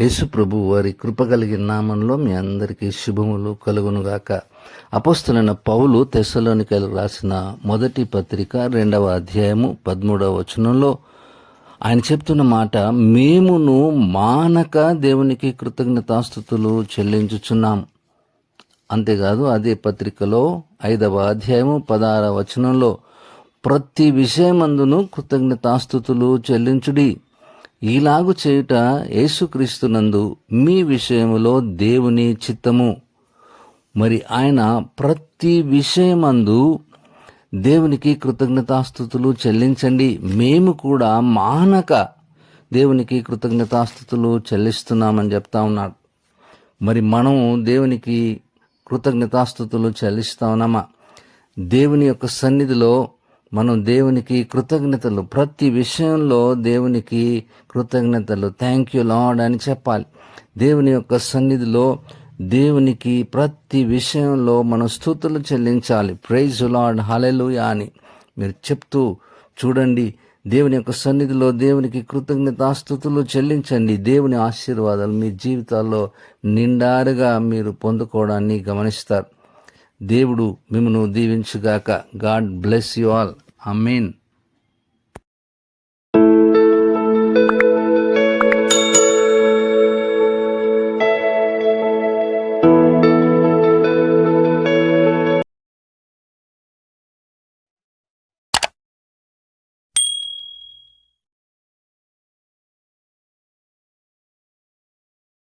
యేసు ప్రభు వారి కృప కలిగిన నామంలో మీ అందరికీ శుభములు కలుగునుగాక. అపోస్తులైన పౌలు తెశలోనికలు రాసిన మొదటి పత్రిక రెండవ అధ్యాయము పదమూడవ వచనంలో ఆయన చెప్తున్న మాట మేమును మానక దేవునికి కృతజ్ఞతాస్థుతులు చెల్లించుచున్నాం. అంతేకాదు అదే పత్రికలో ఐదవ అధ్యాయము పదహారవ వచనంలో ప్రతి విషయమందును కృతజ్ఞతాస్థుతులు చెల్లించుడి. ఈలాగు చేయుట యేసుక్రీస్తునందు మీ విషయములో దేవుని చిత్తము. మరి ఆయన ప్రతి విషయమందు దేవునికి కృతజ్ఞతాస్థుతులు చెల్లించండి. మేము కూడా మానక దేవునికి కృతజ్ఞతాస్థుతులు చెల్లిస్తున్నామని చెప్తా ఉన్నాడు. మరి మనం దేవునికి కృతజ్ఞతాస్థుతులు చెల్లిస్తా ఉన్నామా దేవుని యొక్క సన్నిధిలో మనం దేవునికి కృతజ్ఞతలు. ప్రతి విషయంలో దేవునికి కృతజ్ఞతలు. థ్యాంక్ యూ లాడ్ అని చెప్పాలి. దేవుని యొక్క సన్నిధిలో దేవునికి ప్రతి విషయంలో మనం స్థుతులు చెల్లించాలి. ప్రైజ్ లాడ్ హలెలుయా అని మీరు చెప్తూ చూడండి. దేవుని యొక్క సన్నిధిలో దేవునికి కృతజ్ఞతాస్థుతులు చెల్లించండి. దేవుని ఆశీర్వాదాలు మీ జీవితాల్లో నిండారుగా మీరు పొందుకోవడాన్ని గమనిస్తారు. దేవుడు మిమ్మను దీవించుగాక. God bless you all amen